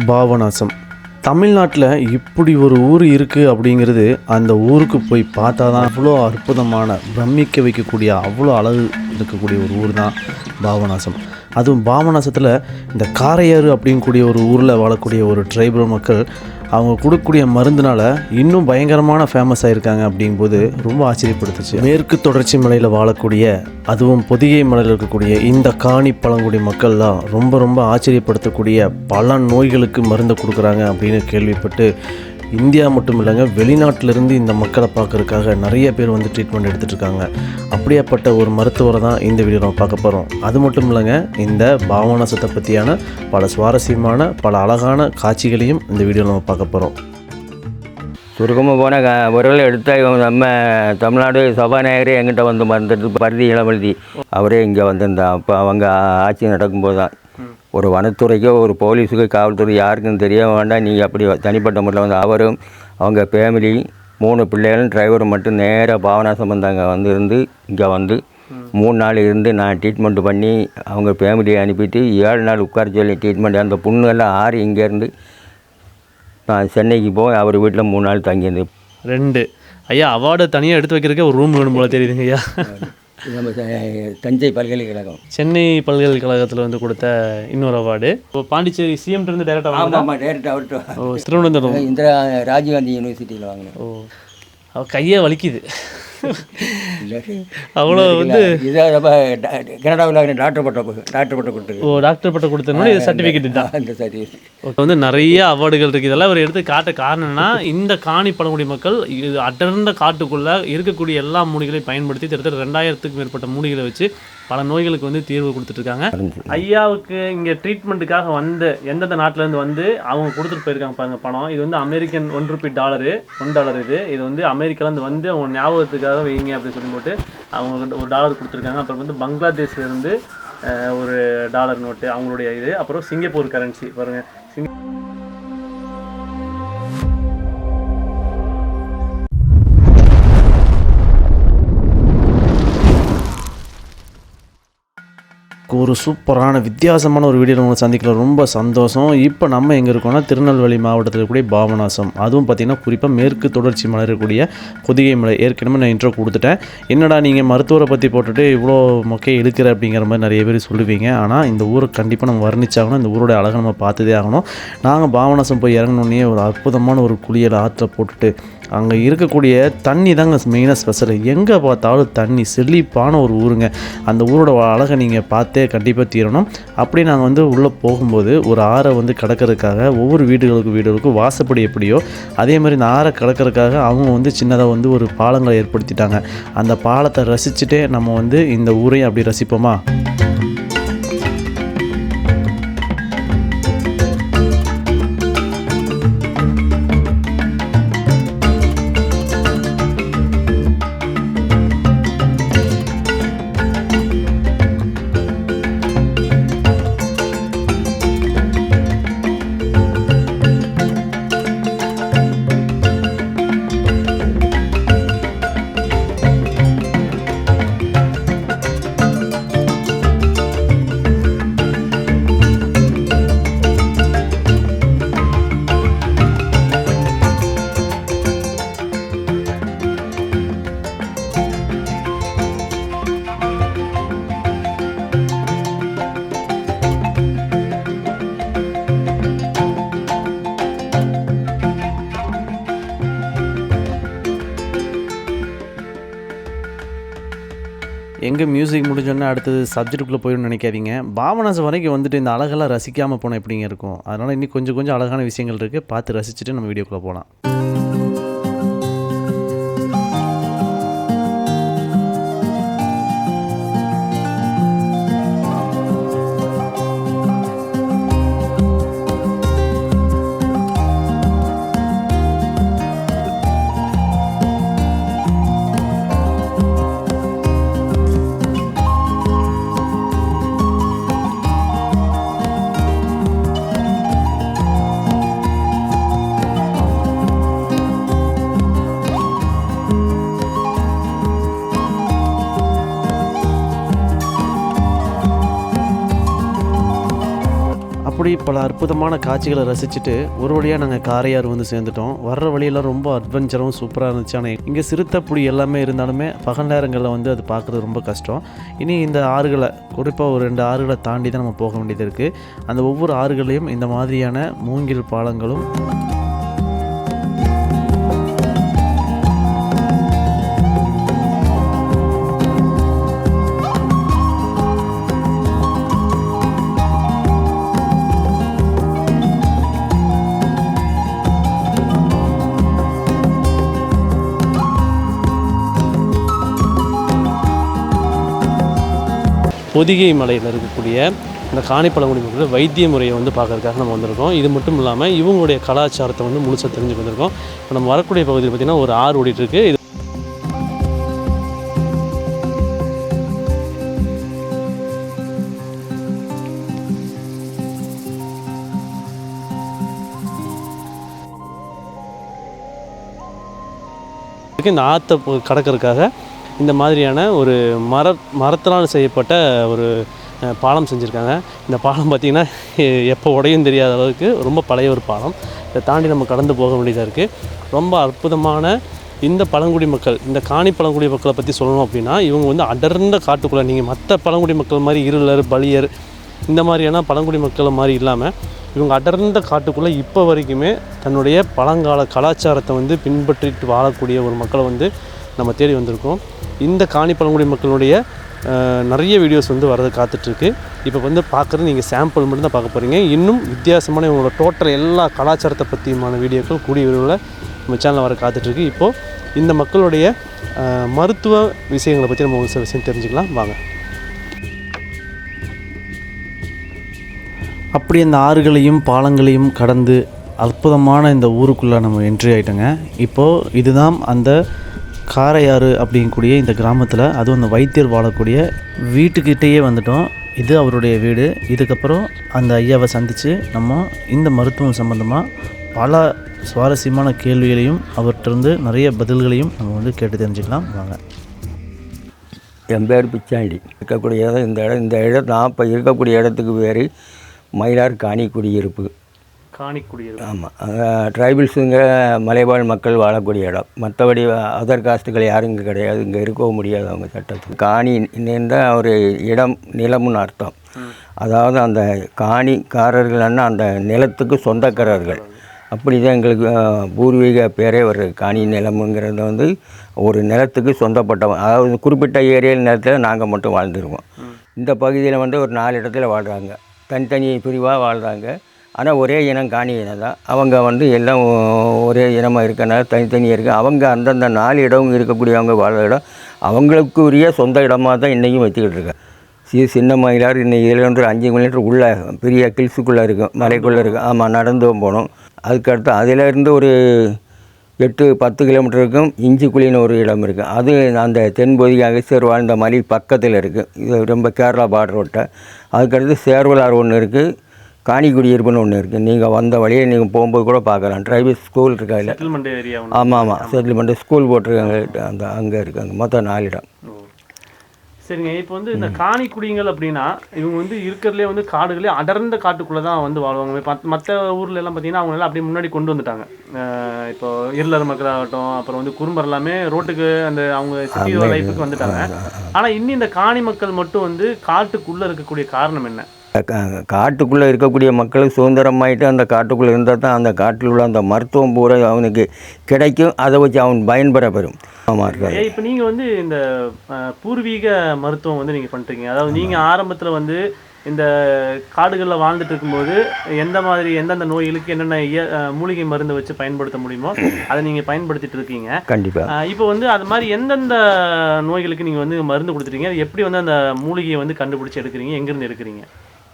பாபநாசம் தமிழ்நாட்டில் இப்படி ஒரு ஊர் இருக்குது அப்படிங்கிறது அந்த ஊருக்கு போய் பார்த்தா தான் அவ்வளோ அற்புதமான பிரமிக்க வைக்கக்கூடிய அவ்வளோ அழகு இருக்கக்கூடிய ஒரு ஊர் தான் பாபநாசம் அதுவும் பாபநாசத்தில் இந்த காரையாறு அப்படிங்கக்கூடிய ஒரு ஊரில் வாழக்கூடிய ஒரு ட்ரைபல் மக்கள் அவங்க கொடுக்கக்கூடிய மருந்துனால இன்னும் பயங்கரமான ஃபேமஸ் ஆயிருக்காங்க அப்படிங்கும்போது ரொம்ப ஆச்சரியப்படுத்துச்சு. மேற்கு தொடர்ச்சி மலையில் வாழக்கூடிய அதுவும் பொதிகை மலையில் இருக்கக்கூடிய இந்த காணி பழங்குடி மக்கள் தான் ரொம்ப ரொம்ப ஆச்சரியப்படுத்தக்கூடிய பல நோய்களுக்கு மருந்து கொடுக்குறாங்க அப்படின்னு கேள்விப்பட்டு இந்தியா மட்டும் இல்லைங்க வெளிநாட்டிலிருந்து இந்த மக்களை பார்க்கறதுக்காக நிறைய பேர் வந்து ட்ரீட்மெண்ட் எடுத்துகிட்ருக்காங்க அப்படியேப்பட்ட அப்படியாப்பட்ட ஒரு மருத்துவரை தான் இந்த வீடியோ நம்ம பார்க்க போகிறோம் அது மட்டும் இல்லைங்க இந்த பாவனாசத்தை பற்றியான பல சுவாரஸ்யமான பல அழகான காட்சிகளையும் இந்த வீடியோ நம்ம பார்க்க போகிறோம் சுருக்கமாக போன உரல் எடுத்த நம்ம தமிழ்நாடு சபாநாயகரே எங்கிட்ட வந்து மறந்துட்டு பருதி இளவழுதி அவரே இங்கே வந்திருந்தான் அப்போ அவங்க ஆட்சி நடக்கும்போது தான் ஒரு வனத்துறைக்கோ ஒரு போலீஸுக்கோ காவல்துறை யாருக்கும் தெரிய வேண்டாம். நீங்கள் அப்படி தனிப்பட்ட முறையில் வந்து அவரும் அவங்க ஃபேமிலி மூணு பிள்ளைகளும் டிரைவரும் மட்டும் நேராக பாவனாசம் வந்தாங்க வந்து இருந்து இங்கே வந்து மூணு நாள் இருந்து நான் ட்ரீட்மெண்ட் பண்ணி அவங்க ஃபேமிலியை அனுப்பிட்டு ஏழு நாள் உட்கார சொல்லி ட்ரீட்மெண்ட் அந்த புண்ணெல்லாம் ஆறு இங்கேருந்து நான் சென்னைக்கு போய் அவர் வீட்டில் மூணு நாள் தங்கியிருந்து. ரெண்டு. ஐயா அவார்டு தனியாக எடுத்து வைக்கிறதுக்கே ஒரு ரூம் வேணும் போல தெரியுதுங்க ஐயா. நம்ம தஞ்சை பல்கலைக்கழகம். சென்னை பல்கலைக்கழகத்தில் வந்து கொடுத்த இன்னொரு அவார்டு. இப்போ பாண்டிச்சேரி சிஎம் இருந்து டேரெக்டாக ஆமாம் ஆமாம் டேரக்ட் அவர்கிட்ட ஓ திருவனந்தபுரம் இந்திரா ராஜீவ்காந்தி யூனிவர்சிட்டியில் வாங்கினேன். ஓ அவ கையே வலிக்குது. அவ்வளோ வந்து இதை நம்ம கனடாவில் டாக்டர் பட்டம் டாக்டர் பட்டம் கொடுத்துருக்கு ஓ டாக்டர் பட்டம் கொடுத்தனால இது சர்டிஃபிகேட் தான். அந்த சர்டிஃபிகேட் வந்து நிறைய அவார்டுகள் இருக்குது இதெல்லாம் ஒரு எடுத்து காட்ட காரணம்னா இந்த காணி பழங்குடி மக்கள் இது அடர்ந்த காட்டுக்குள்ளே இருக்கக்கூடிய எல்லா மூலிகளையும் பயன்படுத்தி கிட்டத்தட்ட ரெண்டாயிரத்துக்கும் மேற்பட்ட மூலிகளை வச்சு பல நோய்களுக்கு வந்து தீர்வு கொடுத்துட்ருக்காங்க. ஐயாவுக்கு இங்கே ட்ரீட்மெண்ட்டுக்காக வந்து எந்தெந்த நாட்டிலேருந்து வந்து அவங்க கொடுத்துட்டு போயிருக்காங்க பாருங்க பணம். இது வந்து American one rupee dollar one dollar இது. இது வந்து அமெரிக்காலேருந்து வந்து அவங்க ஞாபகத்துக்காக வைங்க அப்படின்னு சொல்லி போட்டு அவங்க ஒரு டாலர் கொடுத்துருக்காங்க. அப்புறம் வந்து பங்களாதேஷ்ல இருந்து அஹ், ஒரு டாலர் நோட்டு அவங்களுடைய இது. அப்புறம் சிங்கப்பூர் கரன்சி பாருங்க. சிங்க ஒரு சூப்பரான வித்தியாசமான ஒரு வீடியோ உங்களை சந்திக்கல. ரொம்ப சந்தோஷம். இப்போ நம்ம எங்கே இருக்கோம்னா திருநெல்வேலி மாவட்டத்தில் இருக்கக்கூடிய பாபநாசம். அதுவும் பார்த்திங்கன்னா குறிப்பாக மேற்கு தொடர்ச்சி மலை இருக்கக்கூடிய பொதிகை மலை. ஏற்கனவே நான் இன்ட்ரோ கொடுத்துட்டேன். என்னடா நீங்கள் மருத்துவரை பற்றி போட்டுட்டு இவ்வளோ மொக்கை எடுக்கிற அப்படிங்கிற மாதிரி நிறைய பேர் சொல்லுவீங்க. ஆனால் இந்த ஊரை கண்டிப்பாக நம்ம வர்ணிச்சாகணும். இந்த ஊரோட அழகை நம்ம பார்த்ததே ஆகணும். நாங்கள் பாபநாசம் போய் இறங்கினோடனே ஒரு அற்புதமான ஒரு குளியல் ஆற்றை போட்டுட்டு அங்கே இருக்கக்கூடிய தண்ணி தாங்க மெயினாக ஸ்பெஷல் எங்கே பார்த்தாலும் தண்ணி செழிப்பான ஒரு ஊருங்க. அந்த ஊரோட அழகை நீங்கள் பார்த்தே கண்டிப்பாக தீரணும். அப்படி நாங்கள் வந்து உள்ளே போகும்போது ஒரு ஆறை வந்து கடக்கிறதுக்காக ஒவ்வொரு வீடுகளுக்கு வீடுகளுக்கும் வாசப்படி எப்படியோ அதே மாதிரி இந்த ஆறை கடக்கிறதுக்காக அவங்க வந்து சின்னதாக வந்து ஒரு பாலங்களை ஏற்படுத்திட்டாங்க. அந்த பாலத்தை ரசிச்சுட்டே நம்ம வந்து இந்த ஊரையும் அப்படி ரசிப்போமா? எங்கே மியூசிக் முடிஞ்சோடனே அடுத்தது சப்ஜெக்டுக்குள்ளே போயிடும்னு நினைக்காதீங்க. பாவனாசம் வரைக்கும் வந்துட்டு இந்த அழகெல்லாம் ரசிக்காமல் போனால் எப்படிங்க இருக்கும்? அதனால் இன்னும் கொஞ்சம் கொஞ்சம் அழகான விஷயங்கள் இருக்குது பார்த்து ரசிச்சுட்டு நம்ம வீடியோக்குள்ளே போகலாம் அற்புதமான காட்சிகளை ரசிச்சுட்டு ஒரு வழியாக நாங்கள் காரையார் வந்து சேர்ந்துட்டோம். வர்ற வழியெல்லாம் ரொம்ப அட்வென்ச்சரும் சூப்பராக இருந்துச்சு. ஆனால் இங்கே சிறுத்தை புடி எல்லாமே இருந்தாலுமே பகல் நேரங்களில் வந்து அது பார்க்குறது ரொம்ப கஷ்டம். இனி இந்த ஆறுகளை குறிப்பாக ஒரு ரெண்டு ஆறுகளை தாண்டி தான் நம்ம போக வேண்டியது இருக்குது அந்த ஒவ்வொரு ஆறுகளையும் இந்த மாதிரியான மூங்கில் பாலங்களும் பொதிகை மலையில் இருக்கக்கூடிய இந்த காணிப்பழங்குடி மக்கள் வைத்திய முறையை வந்து பார்க்கறதுக்காக நம்ம வந்திருக்கோம். இது மட்டும் இல்லாமல் இவங்களுடைய கலாச்சாரத்தை வந்து முழுசாக தெரிஞ்சுக்க வந்திருக்கோம். இப்போ நம்ம வரக்கூடிய பகுதியில் பார்த்திங்கன்னா ஒரு ஆறு ஓடிட்டு இருக்கு. இது இந்த ஆற்றை கடக்கிறதுக்காக இந்த மாதிரியான ஒரு மர மரத்தினால் செய்யப்பட்ட ஒரு பாலம் செஞ்சுருக்காங்க. இந்த பாலம் பார்த்திங்கன்னா எப்போ உடையும் தெரியாத அளவுக்கு ரொம்ப பழைய ஒரு பாலம். இதை தாண்டி நம்ம கடந்து போக வேண்டியதாக இருக்குது ரொம்ப அற்புதமான இந்த பழங்குடி மக்கள் இந்த காணி பழங்குடி மக்களை பற்றி சொல்லணும் அப்படின்னா இவங்க வந்து அடர்ந்த காட்டுக்குள்ளே நீங்கள் மற்ற பழங்குடி மக்கள் மாதிரி இருளர் பலியர் இந்த மாதிரியான பழங்குடி மக்கள் மாதிரி இல்லாமல் இவங்க அடர்ந்த காட்டுக்குள்ளே இப்போ வரைக்குமே தன்னுடைய பழங்கால கலாச்சாரத்தை வந்து பின்பற்றிட்டு வாழக்கூடிய ஒரு மக்களை வந்து நம்ம தேடி வந்திருக்கோம். இந்த காணி பழங்குடி மக்களுடைய நிறைய வீடியோஸ் வந்து வரது காத்துட்ருக்கு. இப்போ வந்து பார்க்குறது நீங்கள் சாம்பிள் மட்டும் தான் பார்க்க போகிறீங்க இன்னும் வித்தியாசமான இவங்களோட டோட்டல் எல்லா கலாச்சாரத்தை பற்றியுமான வீடியோக்கள் கூடிய விரைவில் நம்ம சேனலில் வர காத்துட்ருக்கு. இப்போது இந்த மக்களுடைய மருத்துவ விஷயங்களை பற்றி நம்ம ஒரு சில விஷயம் தெரிஞ்சுக்கலாம். வாங்க. அப்படி அந்த ஆறுகளையும் பாலங்களையும் கடந்து அற்புதமான இந்த ஊருக்குள்ளே நம்ம என்ட்ரி ஆகிட்டோங்க இப்போது இதுதான் அந்த காரையாறு அப்படிங்கக்கூடிய இந்த கிராமத்தில் அதுவும் அந்த வைத்தியர் வாழக்கூடிய வீட்டுக்கிட்டேயே வந்துட்டோம். இது அவருடைய வீடு. இதுக்கப்புறம் அந்த ஐயாவை சந்தித்து நம்ம இந்த மருத்துவம் சம்மந்தமாக பல சுவாரஸ்யமான கேள்விகளையும் அவர்கிட்ட நிறைய பதில்களையும் நம்ம வந்து கேட்டு தெரிஞ்சுக்கலாம். வாங்க. என் பேர் பிச்சாண்டி. இருக்கக்கூடிய இடம் இந்த இடம் இந்த இடம் நான் இப்போ இருக்கக்கூடிய இடத்துக்கு பேர் மயிலார் காணி குடியிருப்பு. காணிக்குடியர் ஆமாம் ட்ரைபிள்ஸுங்க மலைவாழ் மக்கள் வாழக்கூடிய இடம். மற்றபடி அதர் காஸ்ட்டுகள் யாரும் இங்கே கிடையாது. இங்கே இருக்கவும் முடியாது அவங்க சட்டத்துக்கு. காணி இந்த ஒரு இடம் நிலம்னு அர்த்தம். அதாவது அந்த காணிக்காரர்கள்னா அந்த நிலத்துக்கு சொந்தக்காரர்கள். அப்படி தான் எங்களுக்கு பூர்வீக பேரே ஒரு காணி நிலமுங்கிறது வந்து ஒரு நிலத்துக்கு சொந்தப்பட்டவன். அதாவது குறிப்பிட்ட ஏரியா நிலத்தில் நாங்கள் மட்டும் வாழ்ந்துருக்கோம் இந்த பகுதியில் வந்து ஒரு நாலு இடத்துல வாழ்கிறாங்க தனித்தனி பிரிவாக வாழ்கிறாங்க ஆனால் ஒரே இனம் காணி இனம் தான். அவங்க வந்து எல்லாம் ஒரே இனமாக இருக்கனால தனித்தனியாக இருக்குது அவங்க அந்தந்த நாலு இடம் இருக்கக்கூடியவங்க வாழ்கிற இடம் அவங்களுக்கு உரிய சொந்த இடமாக தான் இன்றைக்கும் வச்சுக்கிட்டு இருக்காங்க. சி சின்ன மயிலார் இன்னைக்கு இதில் அஞ்சு கிலோமீட்டர் உள்ளே பெரிய கில்ஸுக்குள்ளே இருக்கும். மலைக்குள்ளே இருக்கும். ஆமாம் நடந்து போகணும். அதுக்கடுத்து அதிலேருந்து ஒரு எட்டு பத்து கிலோமீட்டருக்கும் இஞ்சிக்குழின்னு ஒரு இடம் இருக்குது அது அந்த தென்பொதி அகஸ்தியர் வாழ்ந்த மலை பக்கத்தில் இருக்குது இது ரொம்ப கேரளா பார்டர் விட்ட அதுக்கடுத்து சேர்வலார் ஒன்று இருக்குது காணிக்குடியிருப்புன்னு ஒன்று இருக்குது நீங்கள் வந்த வழியை நீங்கள் போகும்போது கூட பார்க்கலாம். டிரைவர் ஸ்கூல் இருக்கா இல்லை? செட்டில்மெண்ட் ஏரியா ஆமாம் ஆமாம் செட்டில்மெண்ட் ஸ்கூல் போட்டிருக்காங்க. அந்த அங்கே இருக்காங்க மொத்தம் நாலு இடம். சரிங்க. இப்போ வந்து இந்த காணி குடிங்கள் அப்படின்னா இவங்க வந்து இருக்கிறதுலே வந்து காடுகளே அடர்ந்த காட்டுக்குள்ளே தான் வந்து வாழ்வாங்க. மற்ற ஊர்ல எல்லாம் பார்த்தீங்கன்னா அவங்க எல்லாம் அப்படியே முன்னாடி கொண்டு வந்துட்டாங்க. இப்போ இருளர் மக்களாகட்டும் அப்புறம் வந்து குறும்பர் எல்லாமே ரோட்டுக்கு அந்த அவங்க சிட்டி லைஃபுக்கு வந்துட்டாங்க. ஆனால் இன்னும் இந்த காணி மக்கள் மட்டும் வந்து காட்டுக்குள்ளே இருக்கக்கூடிய காரணம் என்ன? காட்டுக்குள்ளே இருக்கக்கூடிய மக்களுக்கு சுதந்திரமாயிட்டு அந்த காட்டுக்குள்ளே இருந்தால் தான் அந்த காட்டில் உள்ள அந்த மருத்துவம் பூரா அவனுக்கு கிடைக்கும். அதை வச்சு அவன் பயன்பெற பெறும். ஆமாம் இருக்காது இப்போ நீங்கள் வந்து இந்த பூர்வீக மருத்துவம் வந்து நீங்கள் பண்ணிருக்கீங்க அதாவது நீங்கள் ஆரம்பத்தில் வந்து இந்த காடுகளில் வாழ்ந்துட்டு இருக்கும்போது எந்த மாதிரி எந்தெந்த நோய்களுக்கு என்னென்ன மூலிகை மருந்து வச்சு பயன்படுத்த முடியுமோ அதை நீங்கள் பயன்படுத்திட்டு இருக்கீங்க. கண்டிப்பாக இப்போ வந்து அது மாதிரி எந்தெந்த நோய்களுக்கு நீங்கள் வந்து மருந்து கொடுத்துட்டீங்க? அது எப்படி வந்து அந்த மூலிகையை வந்து கண்டுபிடிச்சி எடுக்கிறீங்க? எங்கேருந்து எடுக்கிறீங்க?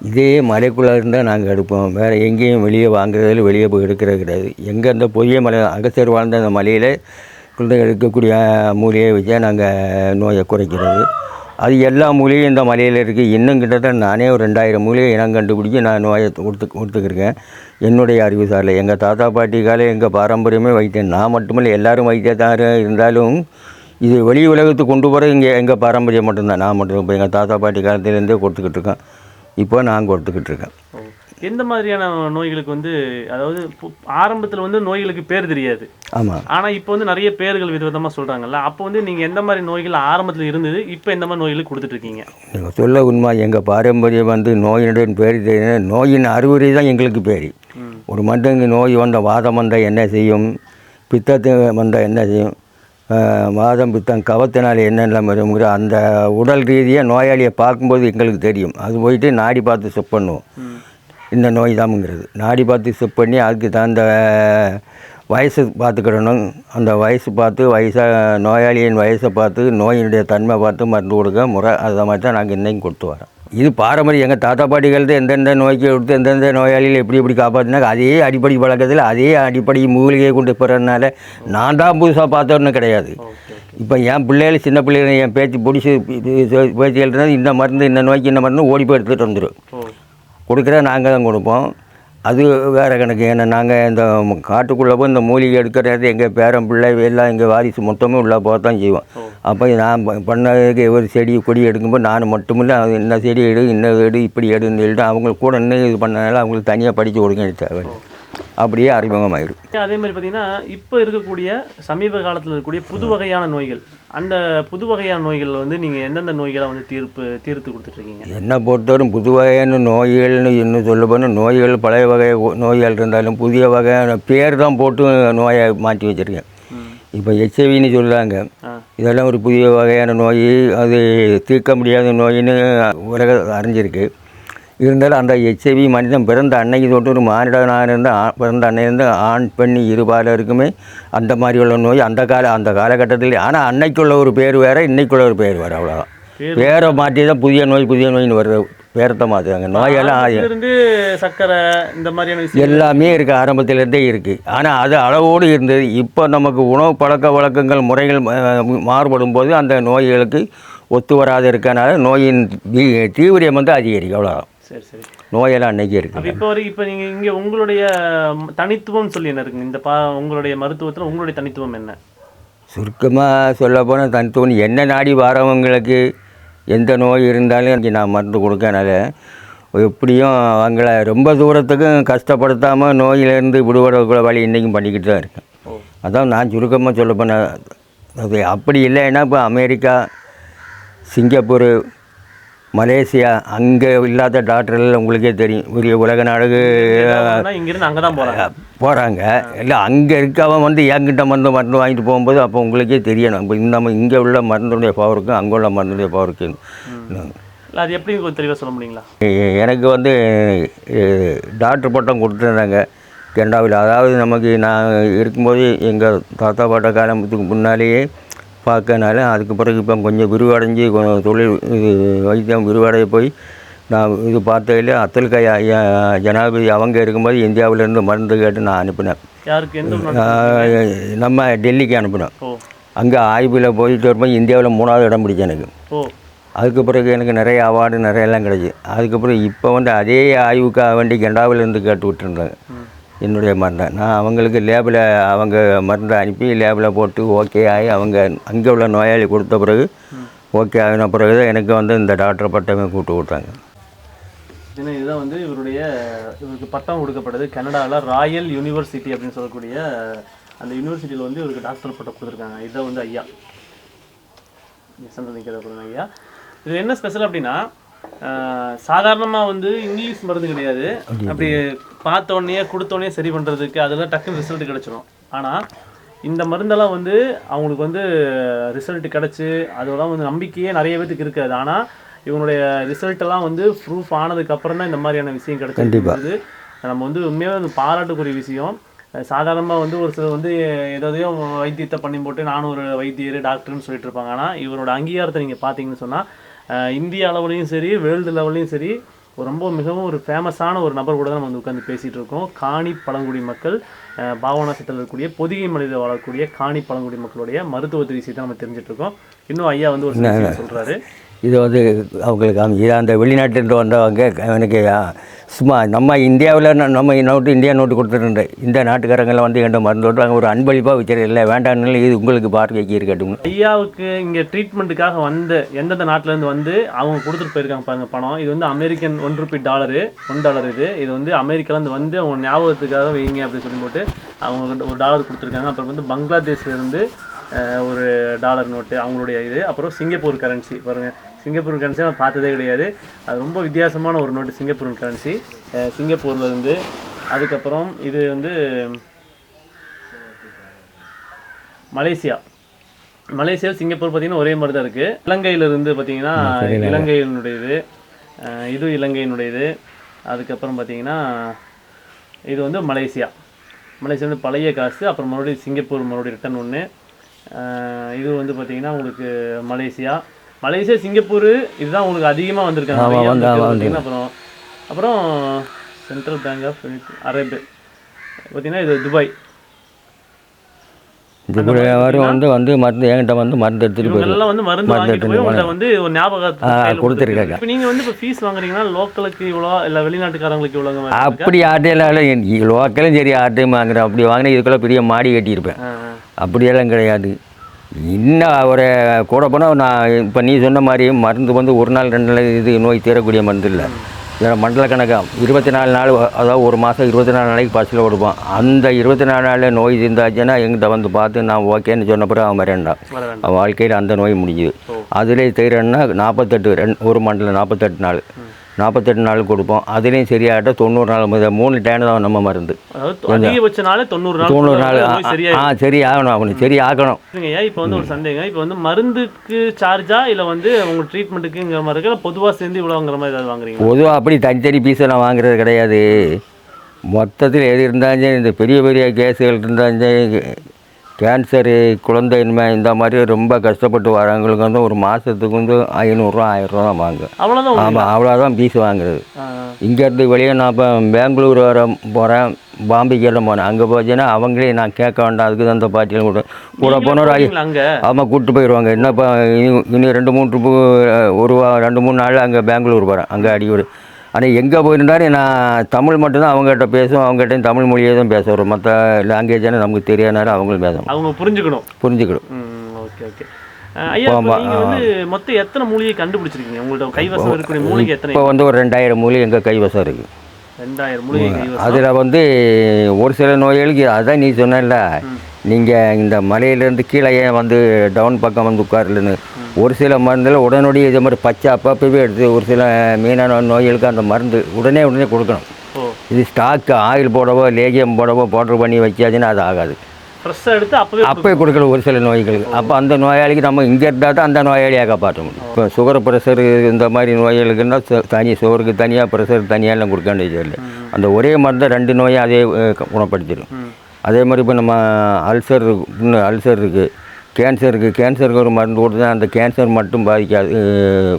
இதே மலைக்குள்ளே இருந்தால் நாங்கள் எடுப்போம். வேறு எங்கேயும் வெளியே வாங்குறதில்ல வெளியே போய் எடுக்கிறது கிடையாது. எங்கே அந்த பொய்ய மலை அகஸ்தியர் வாழ்ந்த அந்த மலையில் குழந்தை எடுக்கக்கூடிய மூலியை வச்சா நாங்கள் நோயை குறைக்கிறது. அது எல்லா மூலிகையும் இந்த மலையில் இருக்குது இன்னும் கிட்டத்தட்ட நானே ஒரு ரெண்டாயிரம் மூலிகை இனம் கண்டுபிடிச்சி நான் நோயை கொடுத்து கொடுத்துக்கிருக்கேன். என்னுடைய அறிவு சாரில். எங்கள் தாத்தா பாட்டி காலம் எங்கள் பாரம்பரியமே வைத்தியம். நான் மட்டுமில்லை எல்லாரும் வைத்தியத்தார் இருந்தாலும் இது வெளி உலகத்துக்கு கொண்டு போகிறது இங்கே எங்கள் பாரம்பரியம் மட்டும்தான். நான் மட்டும் இப்போ எங்கள் தாத்தா பாட்டி காலத்துலேருந்தே கொடுத்துக்கிட்டு இருக்கேன். இப்போ நான் கொடுத்துக்கிட்டு இருக்கேன். எந்த மாதிரியான நோய்களுக்கு வந்து அதாவது ஆரம்பத்தில் வந்து நோய்களுக்கு பேர் தெரியாது. ஆமாம் ஆனால் இப்போ வந்து நிறைய பேர்கள் விதவிதமாக சொல்கிறாங்கல்ல அப்போ வந்து நீங்கள் எந்த மாதிரி நோய்கள் ஆரம்பத்தில் இருந்தது இப்போ எந்த மாதிரி நோய்களுக்கு கொடுத்துட்டு இருக்கீங்க? நீங்கள் சொல்ல உண்மை எங்கள் பாரம்பரியம் வந்து நோயினுடன் பேர் தெரியும் நோயின் அறிகுறி தான் எங்களுக்கு பேர். ஒரு மனுஷனுக்கு நோய் வந்த வாதம் வந்தால் என்ன செய்யும்? பித்தத்து வந்தால் என்ன செய்யும்? மாதம் பித்தம் கவத்தினால் என்னென்ன வருங்கிற அந்த உடல் ரீதியாக நோயாளியை பார்க்கும்போது எங்களுக்கு தெரியும். அது போயிட்டு நாடி பார்த்து செக் பண்ணுவோம். இந்த நோய் தாமுங்கிறது நாடி பார்த்து செக் பண்ணி அதுக்கு தகுந்த வயசு பார்த்துக்கிடணும். அந்த வயசு பார்த்து வயசாக நோயாளியின் வயசை பார்த்து நோயினுடைய தன்மை பார்த்து மருந்து கொடுக்க முறை அதை மாதிரி தான் நாங்கள் இன்னைக்கு கொடுத்து வரோம். இது பாரம்பரியம். எங்கள் தாத்தா பாட்டிகள் தான் எந்தெந்த நோய்க்கு கொடுத்து எந்தெந்த நோயாளிகள் எப்படி எப்படி காப்பாற்றினாங்க அதே அடிப்படை பழக்கத்தில் அதே அடிப்படை மூலிகையை கொண்டு போகிறதுனால நான் தான் புதுசாக பார்த்தோன்னு கிடையாது. இப்போ என் பிள்ளைகள் சின்ன பிள்ளைகள் என் பேச்சு பிடிச்சி பேச்சு எழுதுனா இந்த மருந்து இந்த நோய்க்கு இந்த மருந்து ஓடி போய் எடுத்துகிட்டு வந்துடும் கொடுக்குற நாங்கள் தான் கொடுப்போம். அது வேறு கணக்கு. ஏன்னா நாங்கள் இந்த காட்டுக்குள்ளே போய் இந்த மூலிகை எடுக்கிறது எங்கள் பேரன் பிள்ளை எல்லாம் எங்கள் வாரிசு மொத்தமே உள்ளே போக தான் செய்வோம் அப்போ நான் பண்ணதுக்கு ஒரு செடி கொடி எடுக்கும்போது நான் மட்டுமில்லை இந்த செடி எடு இந்த எடு இப்படி எடுன்னு சொல்லிட்டு அவங்களுக்கு கூட இன்னும் இது பண்ணனால அவங்களுக்கு தனியாக படித்து கொடுக்க தேவை அப்படியே அறிமுகமாயிடும் அதே மாதிரி பார்த்தீங்கன்னா இப்போ இருக்கக்கூடிய சமீப காலத்தில் இருக்கக்கூடிய புது வகையான நோய்கள் அந்த புது வகையான நோய்கள் வந்து நீங்கள் எந்தெந்த நோய்களை வந்து தீர்ப்பு தீர்த்து கொடுத்துட்ருக்கீங்க? என்னை பொறுத்தவரைக்கும் புது வகையான நோய்கள்னு இன்னும் சொல்ல போனால் நோய்கள் பழைய வகை நோய்கள் இருந்தாலும் புதிய வகையான பேர் தான் போட்டு நோயை மாற்றி வச்சுருக்கேன். இப்போ ஹெச்ஐவின்னு சொல்கிறாங்க இதெல்லாம் ஒரு புதிய வகையான நோய் அது தீர்க்க முடியாத நோயின்னு உலக அறிஞ்சிருக்கு. இருந்தாலும் அந்த ஹெச்ஐவி மனிதன் பிறந்த அன்னைக்கு தொட்டு ஒரு மானிடனாக இருந்து ஆ- பிறந்த அன்னையிலேருந்து ஆண் பெண் இருபாலருக்குமே அந்த மாதிரி உள்ள நோய் அந்த கால அந்த காலகட்டத்தில். ஆனால் அன்னைக்குள்ள ஒரு பேர் வேறு இன்னைக்குள்ள ஒரு பேர் வேறு அவ்வளோதான் பேரை மாற்றி தான் புதிய நோய் புதிய நோயின்னு வருது. பேரத்தை மாற்றுறாங்க நோயெல்லாம் ஆ- இருந்து சர்க்கரை இந்த மாதிரியான எல்லாமே இருக்குது ஆரம்பத்திலேருந்தே இருக்குது ஆனால் அது அளவோடு இருந்தது. இப்போ நமக்கு உணவு பழக்க வழக்கங்கள் முறைகள் மாறுபடும் போது அந்த நோய்களுக்கு ஒத்து வராது இருக்கனால நோயின் தீவிரம் வந்து அதிகரிக்கும். அவ்வளோதான் சரி சரி. நோயெல்லாம் அன்னைக்கு இருக்குது இப்போ வரைக்கும் இப்போ நீங்கள் இங்கே உங்களுடைய தனித்துவம் சொல்லி என்ன இருக்குங்க இந்த பா உங்களுடைய மருத்துவத்தில் உங்களுடைய தனித்துவம் என்ன? சுருக்கமாக சொல்ல போனால் தனித்துவம் என்ன நாடி வாரவங்களுக்கு எந்த நோய் இருந்தாலும் எனக்கு நான் மருந்து கொடுக்கறனால எப்படியும் அவங்கள ரொம்ப தூரத்துக்கும் கஷ்டப்படுத்தாமல் நோயிலேருந்து விடுபடக்கூட வழி இன்றைக்கும் பண்ணிக்கிட்டு தான் இருக்கேன். அதான் நான் சுருக்கமாக சொல்ல போனேன் அது அப்படி இல்லைன்னா இப்போ அமெரிக்கா சிங்கப்பூர் மலேசியா அங்கே இல்லாத டாக்டர்கள் உங்களுக்கே தெரியும். பெரிய உலக நாடுகு இங்கிருந்து அங்கே தான் போகிறாங்க போகிறாங்க இல்லை அங்கே இருக்கவன் வந்து என்கிட்ட மருந்து மருந்து வாங்கிட்டு போகும்போது அப்போ உங்களுக்கே தெரியணும் இப்போ இந்த நம்ம இங்கே உள்ள மருந்துடைய பவருக்கும் அங்கே உள்ள மருந்துடைய பவருக்கும் அது எப்படி கொஞ்சம் தெளிவாக சொல்ல முடியுங்களா? எனக்கு வந்து டாக்டர் பட்டம் கொடுத்துருந்தாங்க. கெண்டாவில் அதாவது நமக்கு நான் இருக்கும்போது எங்கள் தாத்தா பாட்ட காலத்துக்கு முன்னாலேயே பார்க்கனால அதுக்கு பிறகு இப்போ கொஞ்சம் விரிவடைஞ்சு கொ- தொழில் வைத்தியம் விரிவடைய போய் நான் இது பார்த்ததில் அப்துல் கயா ஐயா ஜனாதிபதி அவங்க இருக்கும்போது இந்தியாவிலேருந்து மருந்து கேட்டு நான் அனுப்பினேன். நம்ம டெல்லிக்கு அனுப்பினேன் ஓ. அங்கே ஆய்வில் போயிட்டு வரும்போது இந்தியாவில் மூணாவது இடம் பிடிச்சேன் எனக்கு. அதுக்கு பிறகு எனக்கு நிறைய அவார்டு நிறைய எல்லாம் கிடச்சி. அதுக்கப்புறம் இப்போ வந்து அதே ஆய்வுக்காக வேண்டி கெண்டாவிலேருந்து கேட்டு விட்டுருந்தாங்க என்னுடைய மருந்தை. நான் அவங்களுக்கு லேபில் அவங்க மருந்தை அனுப்பி லேபில் போட்டு ஓகே ஆகி அவங்க அங்கே உள்ள நோயாளி கொடுத்த பிறகு ஓகே ஆகின பிறகு தான் எனக்கு வந்து இந்த டாக்டர் பட்டமே கூப்பிட்டு விட்டாங்க ஏன்னா இதுதான் வந்து இவருடைய இவருக்கு பட்டம் கொடுக்கப்பட்டது கனடாவில் ராயல் யூனிவர்சிட்டி அப்படின்னு சொல்லக்கூடிய அந்த யூனிவர்சிட்டியில் வந்து இவருக்கு டாக்டர் பட்டம் கொடுத்துருக்காங்க. இதுதான் வந்து ஐயா. நிற்கிறத ஐயா. இது என்ன ஸ்பெஷல் அப்படின்னா சாதாரணமாக வந்து இங்கிலீஷ் மருந்து கிடையாது. அப்படி பார்த்த உடனே கொடுத்த உடனே சரி பண்ணுறதுக்கு அதெல்லாம் டக்குன்னு ரிசல்ட் கிடச்சிரும். ஆனால் இந்த மருந்தெல்லாம் வந்து அவங்களுக்கு வந்து ரிசல்ட் கிடச்சி அதெல்லாம் வந்து நம்பிக்கையே நிறைய பேத்துக்கு இருக்காது. ஆனால் இவனுடைய ரிசல்ட் எல்லாம் வந்து ப்ரூஃப் ஆனதுக்கு அப்புறம் தான் இந்த மாதிரியான விஷயம் கிடைச்சிருக்குது நம்ம வந்து உண்மையாகவே வந்து பாராட்டுக்குரிய விஷயம். சாதாரணமாக வந்து ஒரு சிலர் வந்து ஏதோதையோ வைத்தியத்தை பண்ணி போட்டு நானும் ஒரு வைத்தியர் டாக்டர்னு சொல்லிட்டு இருப்பாங்க. ஆனால் இவரோட அங்கீகாரத்தை நீங்கள் பார்த்தீங்கன்னு சொன்னால் இந்திய அளவுலையும் சரி வேர்ல்டு லெவல்லையும் சரி ஒரு ரொம்ப மிகவும் ஒரு ஃபேமஸான ஒரு நபர் கூட தான் நம்ம வந்து உட்காந்து பேசிகிட்டு இருக்கோம். காணி பழங்குடி மக்கள் அஹ், பாவனாசத்தில் இருக்கக்கூடிய பொதிகை மனிதர் வாழக்கூடிய காணி பழங்குடி மக்களுடைய மருத்துவ விஷயத்தை நம்ம தெரிஞ்சுட்டு இருக்கோம். இன்னும் ஐயா வந்து ஒரு சொல்கிறாரு இது வந்து அவங்களுக்கு அந்த இது அந்த வெளிநாட்டிலிருந்து வந்தவங்க எனக்கு சும்மா நம்ம இந்தியாவில் நம்ம நோட்டு இந்தியா நோட்டு கொடுத்துட்டு இந்த நாட்டுக்காரங்களை வந்து என்கிட்ட மருந்து ஒரு அன்பளிப்பாக வச்சுரு இல்லை வேண்டாம்னு இது உங்களுக்கு பார்வைக்கு இருக்கட்டும் ஐயாவுக்கு இங்கே ட்ரீட்மெண்ட்டுக்காக வந்து எந்தெந்த நாட்டிலேருந்து வந்து அவங்க கொடுத்துட்டு போயிருக்காங்க பாருங்க பணம். இது வந்து American one rupee dollar one dollar இது. இது வந்து அமெரிக்காலேருந்து வந்து அவங்க ஞாபகத்துக்காக வைங்க அப்படின்னு சொல்லி போட்டு அவங்க வந்து ஒரு டாலர் கொடுத்துருக்காங்க. அப்புறம் வந்து பங்களாதேஷ்லேருந்து ஒரு டாலர் நோட்டு அவங்களுடைய இது. அப்புறம் சிங்கப்பூர் கரன்சி பாருங்கள் சிங்கப்பூர் கரன்சி நான் பார்த்ததே கிடையாது. அது ரொம்ப வித்தியாசமான ஒரு நோட்டு சிங்கப்பூர் கரன்சி சிங்கப்பூர்ல இருந்து அதுக்கப்புறம் இது வந்து மலேசியா. மலேசியா சிங்கப்பூர் பார்த்தீங்கன்னா ஒரே மாதிரி தான் இருக்குது இலங்கையிலிருந்து பார்த்தீங்கன்னா இலங்கையினுடையது. இது இலங்கையினுடையது. அதுக்கப்புறம் பார்த்தீங்கன்னா இது வந்து மலேசியா. மலேசியா வந்து பழைய காசு அப்புறம் மறுபடியும் சிங்கப்பூர் மறுபடியும் ரிட்டர்ன் ஒன்று இது வந்து பார்த்தீங்கன்னா உங்களுக்கு மலேசியா மலேசியா சிங்கப்பூர் இதுதான் உங்களுக்கு அதிகமாக வந்திருக்காங்க. அப்புறம் அப்புறம் சென்ட்ரல் பேங்க் ஆஃப் அரேப் பார்த்தீங்கன்னா இது துபாய். இது கூட வரும் வந்து வந்து மருந்து என்கிட்ட வந்து மருந்து போயிடும் எல்லாம் வந்து மருந்து மருந்து வாங்கிட்டு போய் எடுத்துட்டு உங்கள்ட்ட வந்து ஒரு ஞாபகம் கொடுத்திருக்காங்க. இப்போ நீங்க வந்து இப்போ ஃபீஸ் வாங்குறீங்கன்னா லோக்கலுக்கு இவ்வளோ இல்ல வெளிநாட்டுக்காரங்களுக்கு இவ்வளோ? அப்படி ஆட்டையிலாலும் லோக்கலும் சரி ஆட்டையும் வாங்குறேன். அப்படி வாங்கினா இதுக்குள்ளே பெரிய மாடி கட்டியிருப்பேன். அப்படியெல்லாம் கிடையாது. இன்னும் ஒரு கூட போனால் நான் இப்போ நீ சொன்ன மாதிரி மருந்து வந்து ஒரு நாள் ரெண்டு நாள் இது நோய் தீரக்கூடிய மருந்து இல்லை. இதில் மண்டல கணக்காக இருபத்தி நாலு நாள் அதாவது ஒரு மாதம் இருபத்தி நாலு நாளைக்கு பஸ்ஸில் கொடுப்போம் அந்த இருபத்தி நாலு நாளில் நோய் இருந்தாச்சுன்னா எங்கிட்ட வந்து பார்த்து நான் ஓகேன்னு சொன்ன பிறகு அவன் வரேன்டான். அவன் வாழ்க்கையில் அந்த நோய் முடிஞ்சுது. அதிலே தீரன்னா நாற்பத்தெட்டு ரெண்டு ஒரு மண்டலம் நாற்பத்தெட்டு நாள். நாற்பத்தெட்டு நாள் கொடுப்போம். அதுலேயும் சரியாகிட்ட தொண்ணூறு நாள் முதல் மூணு டைம் தான் நம்ம மருந்து. அதிகபட்ச நாள் தொண்ணூறு நாள் தொண்ணூறு நாள் ஆ சரி ஆகணும் அவனுக்கு சரி ஆகணும் இருக்குங்க இப்போ வந்து ஒரு சந்தேகம் இப்போ வந்து மருந்துக்கு சார்ஜா இல்ல வந்து உங்க ட்ரீட்மெண்ட்டுக்குங்கிற மாதிரி இருக்கா? இல்லை பொதுவா சேர்ந்து இவ்வளோங்கிற மாதிரி ஏதாவது வாங்குறீங்க பொதுவாக அப்படி தனித்தனி பீஸெல்லாம் வாங்குறது கிடையாது. மொத்தத்தில் எது இருந்தாலும் சரி இந்த பெரிய பெரிய கேஸுகள் இருந்தாலும் சரி கேன்சரு குழந்தையின்மை இந்த மாதிரி ரொம்ப கஷ்டப்பட்டு வரவங்களுக்கு வந்து ஒரு மாதத்துக்கு வந்து ஐநூறுரூவா ஆயிரரூவா தான் வாங்க. அவ்வளோதான் ஆமாம் அவ்வளோதான் பீஸ் வாங்குறது. இங்கேருந்து வெளியே நான் இப்போ பெங்களூர் வர போகிறேன் பாம்பேக்கெல்லாம் போனேன் அங்கே போச்சுன்னா அவங்களே நான் கேட்க வேண்டாம். அதுக்கு தான் அந்த பாட்டியில் கூட கூட நீங்களே போன ஒரு ஐ- போவீங்களா அங்க? ஆமாம் கூப்பிட்டு போயிடுவாங்க என்னப்பா இனி இன்னும் ரெண்டு மூணு ஒரு ரெண்டு மூணு நாள் அங்கே பெங்களூர் போகிறேன் அங்கே அடிக்கடி ஆனால் எங்கே போயிருந்தாலும் நான் தமிழ் மட்டும்தான் அவங்ககிட்ட பேசுவோம் அவங்ககிட்ட தமிழ் மொழியே தான் பேசுகிறோம் மற்ற லாங்குவேஜான நமக்கு தெரியாதனால அவங்களும் பேசணும் அவங்க புரிஞ்சுக்கணும். புரிஞ்சுக்கணும். Okay okay. மொத்தம் எத்தனை மூலிகை கண்டுபிடிச்சிருக்கீங்க? உங்கள்ட்ட கைவசம் இருக்கக்கூடிய மூலிகை எத்தனை? இப்போ வந்து ஒரு ரெண்டாயிரம் மூலி எங்கள் கைவசம் இருக்குது ரெண்டாயிரம் மூலிகை அதில் வந்து ஒரு சில நோய்களுக்கு அதான் நீ சொன்னல நீங்கள் இந்த மலையிலேருந்து கீழே ஏன் வந்து டவுன் பக்கம் வந்து உட்காரலன்னு ஒரு சில மருந்தில் உடனடியே இதே மாதிரி பச்சை அப்பப்பவே எடுத்து ஒரு சில மீனான நோய்களுக்கு அந்த மருந்து உடனே உடனே கொடுக்கணும். இது ஸ்டாக்கு ஆயில் போடவோ லேகியம் போடவோ பவுட்ரு பண்ணி வச்சாச்சுன்னா அது ஆகாது. ஃப்ரெஷ்ஷாக எடுத்து அப்பவே அப்போ கொடுக்கல ஒரு சில நோய்களுக்கு. அப்போ அந்த நோயாளிக்கு நம்ம இங்கே இருந்தால் தான் அந்த நோயாளியாக காப்பாற்ற முடியும். இப்போ சுகர் ப்ரெஷர் இந்த மாதிரி நோய்களுக்குன்னா தனி சுகருக்கு தனியாக ப்ரெஷர் தனியாகலாம் கொடுக்க வேண்டியது இல்லை. அந்த ஒரே மருந்தை ரெண்டு நோயை அதே குணப்படுத்திடும். அதே மாதிரி இப்போ நம்ம அல்சர் அல்சர் இருக்குது கேன்சர் இருக்குது கேன்சருக்கு ஒரு மருந்து கொடுத்தா அந்த கேன்சர் மட்டும் பாதிக்காது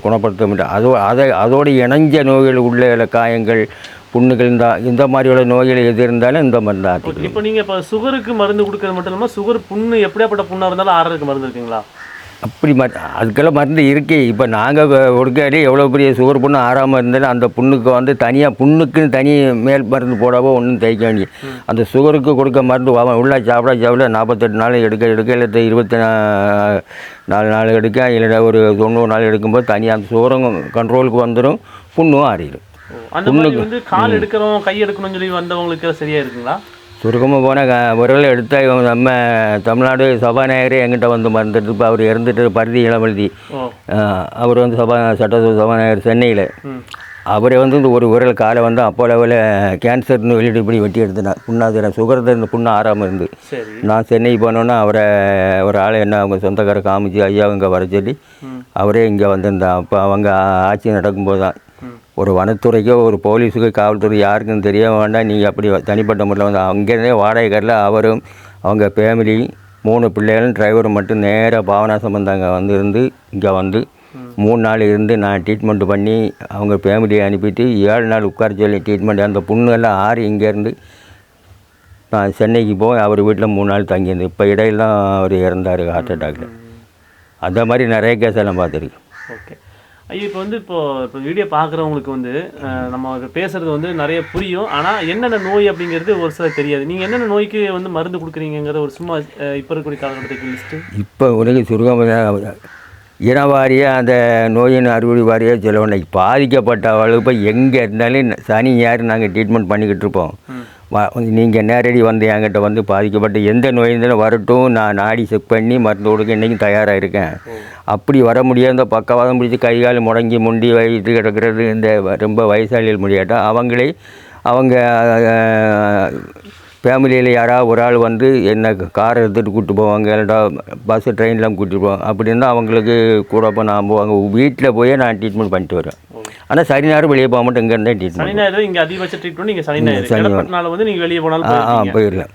குணப்படுத்த முடியும். அதோ அதை அதோடு இணைஞ்ச நோய்கள் உள்ள காயங்கள் புண்ணுகள் இந்த இந்த மாதிரியுள்ள நோய்கள் எது இருந்தாலும் இந்த மருந்து ஆற்றிக்கலாம் இப்போ நீங்க இப்போ சுகருக்கு மருந்து கொடுக்கறது மட்டும் இல்லாமல் சுகர் புண்ணு எப்படியாப்பட்ட புண்ணா இருந்தாலும் ஆறதுக்கு மருந்து இருக்குங்களா? அப்படி மரு அதுக்கெல்லாம் மருந்து இருக்கு. இப்போ நாங்கள் கொடுக்காடி எவ்வளோ பெரிய சுகர் புண்ணு ஆறாமல் இருந்தாலும் அந்த புண்ணுக்கு வந்து தனியாக புண்ணுக்குன்னு தனி மேல் மருந்து போடவோ ஒன்றும் தேய்க்க வேண்டிய அந்த சுகருக்கு கொடுக்க மருந்து அவன் உள்ள சாப்பிட சாப்பிட நாற்பத்தெட்டு நாள் எடுக்க எடுக்க இல்லை இருபத்தி நாலு நாள் எடுக்க இல்லை ஒரு தொண்ணூறு நாள் எடுக்கும்போது தனியாக அந்த சுகரும் கண்ட்ரோலுக்கு வந்துடும் புண்ணும் ஆறிடும் அந்த மாதிரி வந்து கால் எடுக்கிறோம் கை எடுக்கணும்னு சொல்லி வந்தவங்களுக்கு சரியா இருக்குங்களா? சுருக்கமாக போனால் விரல் எடுத்தா இவங்க நம்ம தமிழ்நாடு சபாநாயகரே எங்கிட்ட வந்து மறந்துட்டு இப்போ அவர் இறந்துட்டு பருதி இளவழுதி ஓ. அவர் வந்து சபா சட்டசபை சபாநாயகர் சென்னையில். அவரை வந்து இந்த ஒரு விரல் காலை வந்து அப்போ லெவலில் கேன்சர்னு வெளியிட்டு இப்படி வெட்டி எடுத்துனேன் புண்ணாது சுகர் இந்த புண்ணு ஆறாமல் இருந்து. நான் சென்னை போனோன்னே அவரை ஒரு ஆளை என்ன அவங்க சொந்தக்கார காமிச்சு ஐயா இங்கே வர சொல்லி அவரே இங்கே வந்திருந்தான் அப்போ அவங்க ஆட்சி நடக்கும்போது தான் ஒரு வனத்துறைக்கோ ஒரு போலீஸுக்கோ காவல்துறை யாருக்கும் தெரிய வேண்டாம். நீங்கள் அப்படி தனிப்பட்ட முறையில் வந்து அங்கேருந்தே வாடகைக்காரில் அவரும் அவங்க ஃபேமிலி மூணு பிள்ளைகளும் டிரைவரும் மட்டும் நேராக பாவனாசம் வந்தாங்க. வந்து இருந்து இங்கே வந்து மூணு நாள் இருந்து நான் ட்ரீட்மெண்ட் பண்ணி அவங்க ஃபேமிலியை அனுப்பிட்டு ஏழு நாள் உட்கார சொல்லி ட்ரீட்மெண்ட் அந்த புண்ணு எல்லாம் ஆறி இங்கேருந்து நான் சென்னைக்கு போய் அவர் வீட்டில் மூணு நாள் தங்கியிருந்தேன் இப்போ இடையிலாம் அவர் இறந்தார் ஹார்ட் அட்டாக்கில் அந்த மாதிரி நிறைய கேஸ் எல்லாம் பார்த்துருக்கு ஓகே. ஐயா இப்போ வந்து இப்போ இப்போ வீடியோ பார்க்குறவங்களுக்கு வந்து நம்ம பேசுறது வந்து நிறைய புரியும். ஆனால் என்னென்ன நோய் அப்படிங்கிறது ஒரு சிலர் தெரியாது. நீங்கள் என்னென்ன நோய்க்கு வந்து மருந்து கொடுக்குறீங்கிறத ஒரு சும்மா இப்போ இருக்கக்கூடிய காலகட்டத்துக்கு லிஸ்ட்டு இப்போ உலக சுருக்கம் இனவாரியாக அந்த நோயின் அறுவடை வாரியாக சொல்ல இன்னைக்கு பாதிக்கப்பட்ட அளவுக்கு எங்கே இருந்தாலும் சனி ஞாயிறு நாங்கள் ட்ரீட்மெண்ட் பண்ணிக்கிட்டு இருப்போம். நீங்கள் நேரடி வந்து என்கிட்ட வந்து பாதிக்கப்பட்ட எந்த நோய் இருந்தாலும் வரட்டும். நான் நாடி செக் பண்ணி மருந்து கொடுக்க இன்றைக்கும் தயாராக இருக்கேன். அப்படி வர முடியாத பக்கவாதம் பிடிச்சி கை கால் முடங்கி முண்டி வயிற்று கிடக்கிறது இந்த ரொம்ப வயசாளிகள் முடியாட்டா அவங்களே அவங்க ஃபேமிலியில் யாராவது ஒரு ஆள் வந்து என்ன காரை எடுத்துகிட்டு கூப்பிட்டு போவாங்க இல்லைடா பஸ்ஸு ட்ரெயின்லாம் கூட்டிட்டு போவாங்க. அப்படி இருந்தால் அவங்களுக்கு கூட இப்போ நான் போவாங்க. வீட்டில் போய் நான் ட்ரீட்மெண்ட் பண்ணிட்டு வரேன் ஆனால் சரி நேரம் வெளியே போக மாட்டேன் இங்கே இருந்தே சனி ட்ரீட்மெண்ட் ஞாயிறு இங்கே அதிகபட்ச ட்ரீட்மெண்ட் நீங்கள் சனி ஞாயிறு. சனி வந்து நீங்கள் வெளியே போனாலும் ஆ. போயிடலாம்.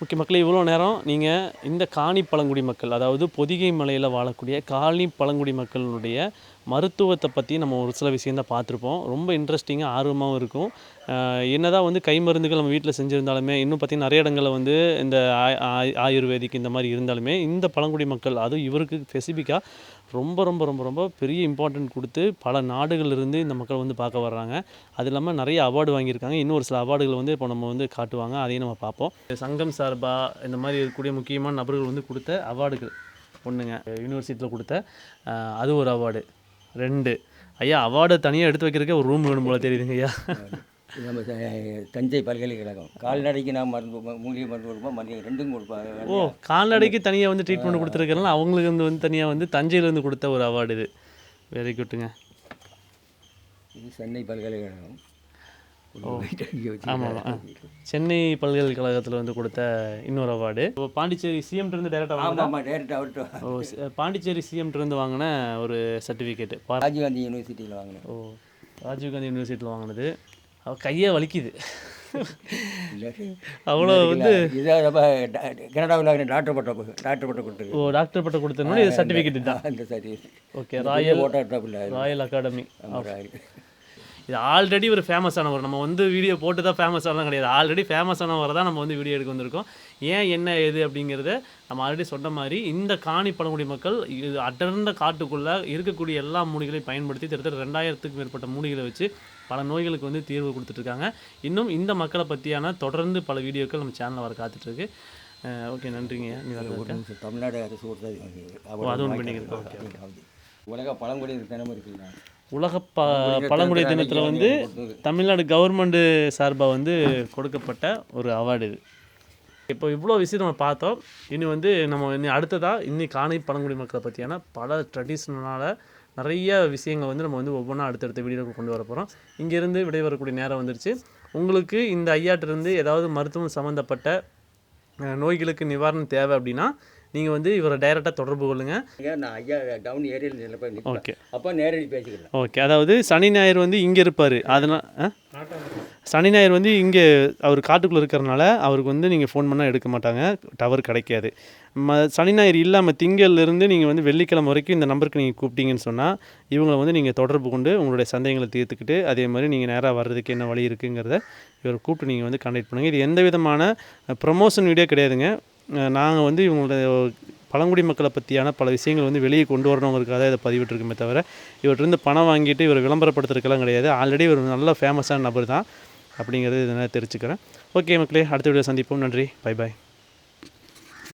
ஓகே மக்களே இவ்வளோ நேரம் நீங்கள் இந்த காணி பழங்குடி மக்கள் அதாவது பொதிகை மலையில் வாழக்கூடிய காணி பழங்குடி மக்களுடைய மருத்துவத்தை பற்றி நம்ம ஒரு சில விஷயம் தான் பார்த்துருப்போம். ரொம்ப இன்ட்ரெஸ்டிங்காக ஆர்வமாகவும் இருக்கும். என்ன என்னதான் வந்து கை மருந்துகள் நம்ம வீட்டில் செஞ்சுருந்தாலுமே இன்னும் பார்த்திங்கன்னா நிறைய இடங்களில் வந்து இந்த ஆய்- ஆயுர்வேதிக் இந்த மாதிரி இருந்தாலுமே இந்த பழங்குடி மக்கள் அதுவும் இவருக்கு ஸ்பெசிஃபிக்காக ரொம்ப ரொம்ப ரொம்ப ரொம்ப பெரிய இம்பார்ட்டன்ட் கொடுத்து பல நாடுகள்ல இருந்து இந்த மக்கள் வந்து பார்க்க வர்றாங்க. அது இல்லாமல் நிறைய அவார்டு வாங்கியிருக்காங்க. இன்னும் ஒரு சில அவார்டுகள் வந்து இப்போ நம்ம வந்து காட்டுவாங்க. அதையும் நம்ம பார்ப்போம். சங்கம் சார்பா இந்த மாதிரி இருக்கக்கூடிய முக்கியமான நபர்கள் வந்து கொடுத்த அவார்டுகள் ஒன்றுங்க யூனிவர்சிட்டியில் கொடுத்த அது ஒரு அவார்டு ரெண்டு. ஐயா அவார்டை தனியாக எடுத்து வைக்கிறதுக்கே ஒரு ரூம் வேணும் போல தெரியுதுங்க ஐயா. நம்ம தஞ்சை பல்கலைக்கழகம். கால்நடைக்கு நான் மருந்து மூலிகை மருந்து கொடுப்போம் மருந்து ரெண்டும் கொடுப்பாங்க ஓ கால்நடைக்கு தனியாக வந்து ட்ரீட்மெண்ட் கொடுத்துருக்கறனால அவங்களுக்கு வந்து வந்து தனியாக வந்து தஞ்சையிலேருந்து கொடுத்த ஒரு அவார்டு இது. வெரி குட்டுங்க இது சென்னை பல்கலைக்கழகம். ஆமாம் ஆமாம் சென்னை பல்கலைக்கழகத்தில் வந்து கொடுத்த இன்னொரு அவார்டு இப்போ பாண்டிச்சேரி சிஎம்ட்டு இருந்து டேரெக்டாக வாங்கின ஆமாம் ஆமாம் டேரக்ட் அவர்கிட்ட ஓ பாண்டிச்சேரி சிஎம்ட்டு இருந்து வாங்கின ஒரு சர்டிஃபிகேட்டு ராஜீவ்காந்தி யூனிவர்சிட்டியில் வாங்கினேன். ஓ ராஜீவ்காந்தி யூனிவர்சிட்டியில் வாங்கினது. அவ கையே வலிக்குது. அவ்வளோ வந்து இதை நம்ம கனடாவில் டாக்டர் பட்டம் டாக்டர் பட்டம் கொடுத்துருக்கு ஓ டாக்டர் பட்ட கொடுத்தனால இது சர்டிஃபிகேட் தான். அந்த சரி. ஓகே ராயல் ராயல் அகாடமி இது ஆல்ரெடி ஒரு ஃபேமஸ் ஆனவர். நம்ம வந்து வீடியோ போட்டு தான் ஃபேமஸ் ஆனதான் கிடையாது. ஆல்ரெடி ஃபேமஸ் ஆனவர் தான் நம்ம வந்து வீடியோ எடுக்க வந்திருக்கோம். ஏன் என்ன ஏது அப்படிங்கிறத நம்ம ஆல்ரெடி சொன்ன மாதிரி இந்த காணி பழங்குடி மக்கள் இது அடர்ந்த காட்டுக்குள்ளே இருக்கக்கூடிய எல்லா மூலிகளையும் பயன்படுத்தி கிட்டத்தட்ட ரெண்டாயிரத்துக்கும் மேற்பட்ட மூலிகளை வச்சு பல நோய்களுக்கு வந்து தீர்வு கொடுத்துட்ருக்காங்க. இன்னும் இந்த மக்களை பற்றியான தொடர்ந்து பல வீடியோக்கள் நம்ம சேனலில் வர காத்துட்ருக்கு ஓகே நன்றிங்க. தமிழ்நாடு அரசு கொடுத்தது ஓ, அது ஒன்று பண்ணிக்கிறது ஓகே உலக பழங்குடி தினம் இருக்குல்ல உலக ப பழங்குடி தினத்தில் வந்து தமிழ்நாடு கவர்மெண்ட்டு சார்பாக வந்து கொடுக்கப்பட்ட ஒரு அவார்டு இது. இப்போ இவ்வளோ விஷயம் நம்ம பார்த்தோம். இனி வந்து நம்ம இனி அடுத்ததாக இன்னி காணி பழங்குடி மக்களை பற்றியான பல ட்ரெடிஷ்னலான நிறைய விஷயங்கள் வந்து நம்ம வந்து ஒவ்வொன்றா அடுத்தடுத்த வீடியோக்கு கொண்டு வர போகிறோம் இங்கேருந்து விடைபெறக்கூடிய நேரம் வந்துருச்சு. உங்களுக்கு இந்த ஐயாட்டிருந்து ஏதாவது மருத்துவம் சம்மந்தப்பட்ட நோய்களுக்கு நிவாரணம் தேவை அப்படின்னா நீங்கள் வந்து இவரை டைரெக்டாக தொடர்பு கொள்ளுங்கள் நான் ஐயா டவுன் ஏரியாவில் போய் ஓகே அப்போ நேரடி பேசிக்கலாம். ஓகே அதாவது சனி ஞாயிறு வந்து இங்கே இருப்பார். அதனால் சனி ஞாயிறு வந்து இங்கே அவர் காட்டுக்குள்ளே இருக்கிறனால அவருக்கு வந்து நீங்கள் ஃபோன் பண்ணால் எடுக்க மாட்டாங்க. டவர் கிடைக்காது. ம சனி ஞாயிறு இல்லாமல் திங்கள்லேருந்து நீங்கள் வந்து வெள்ளிக்கிழமை வரைக்கும் இந்த நம்பருக்கு நீங்கள் கூப்பிட்டீங்கன்னு சொன்னால் இவங்களை வந்து நீங்கள் தொடர்பு கொண்டு உங்களுடைய சந்தேகங்களை தீர்த்துக்கிட்டு அதே மாதிரி நீங்கள் நேராக வர்றதுக்கு என்ன வழி இருக்குங்கிறத இவரை கூப்பிட்டு நீங்கள் வந்து கண்டக்ட் பண்ணுங்கள் இது எந்த விதமான ப்ரமோஷன் வீடியோ கிடையாதுங்க. நாங்கள் வந்து இவங்களுடைய பழங்குடி மக்களை பற்றியான பல விஷயங்கள் வந்து வெளியே கொண்டு வரணுங்கிறதுக்காக இதை பதிவிட்டுருக்குமே தவிர இவர்கிட்ட பணம் வாங்கிட்டு இவர் விளம்பரப்படுத்துறதுக்கெல்லாம் கிடையாது. ஆல்ரெடி ஒரு நல்ல ஃபேமஸான நபர் தான். அப்படிங்கிறது இதனால் தெரிஞ்சுக்கிறேன். ஓகே மக்களே அடுத்த வீடியோ சந்திப்போம். நன்றி. Bye bye